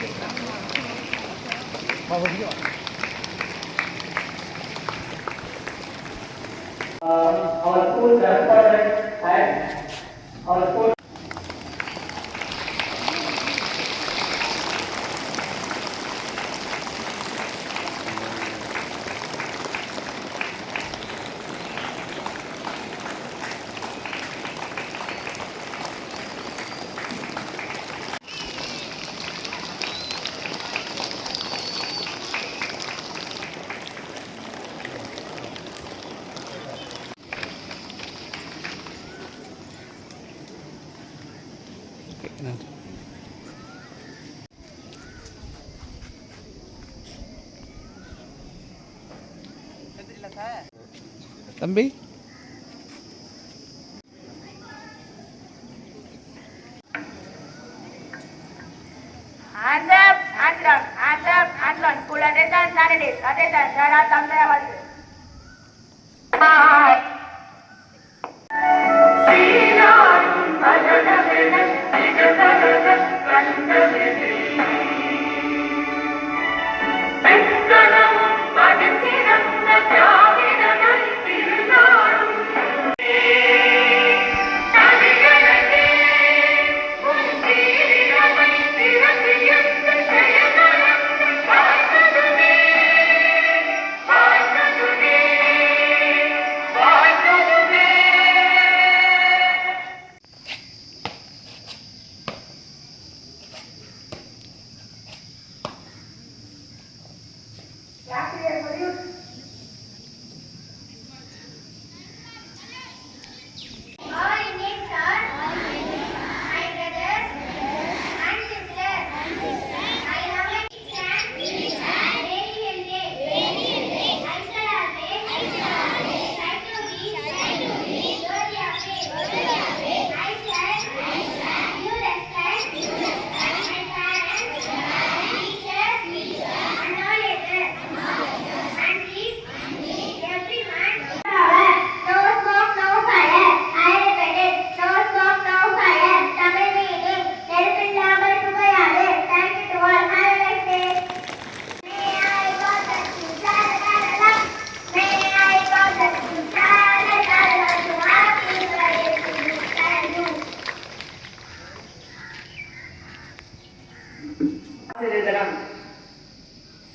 เอาพูดแต่ก็ได้ நன்றி தம்பி? அதே தான் சார் அதே தான் சார் தம்பி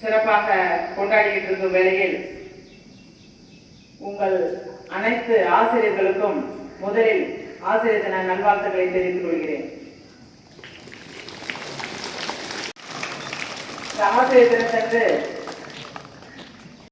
சிறப்பாக கொண்டாடிக்கிட்டு இருக்கும் வேளையில் உங்கள் அனைத்து ஆசிரியர்களுக்கும் முதலில் ஆசிரியர் தின நல்வாழ்த்துக்களை தெரிவித்துக் கொள்கிறேன். ஆசிரியர் தினத்தன்று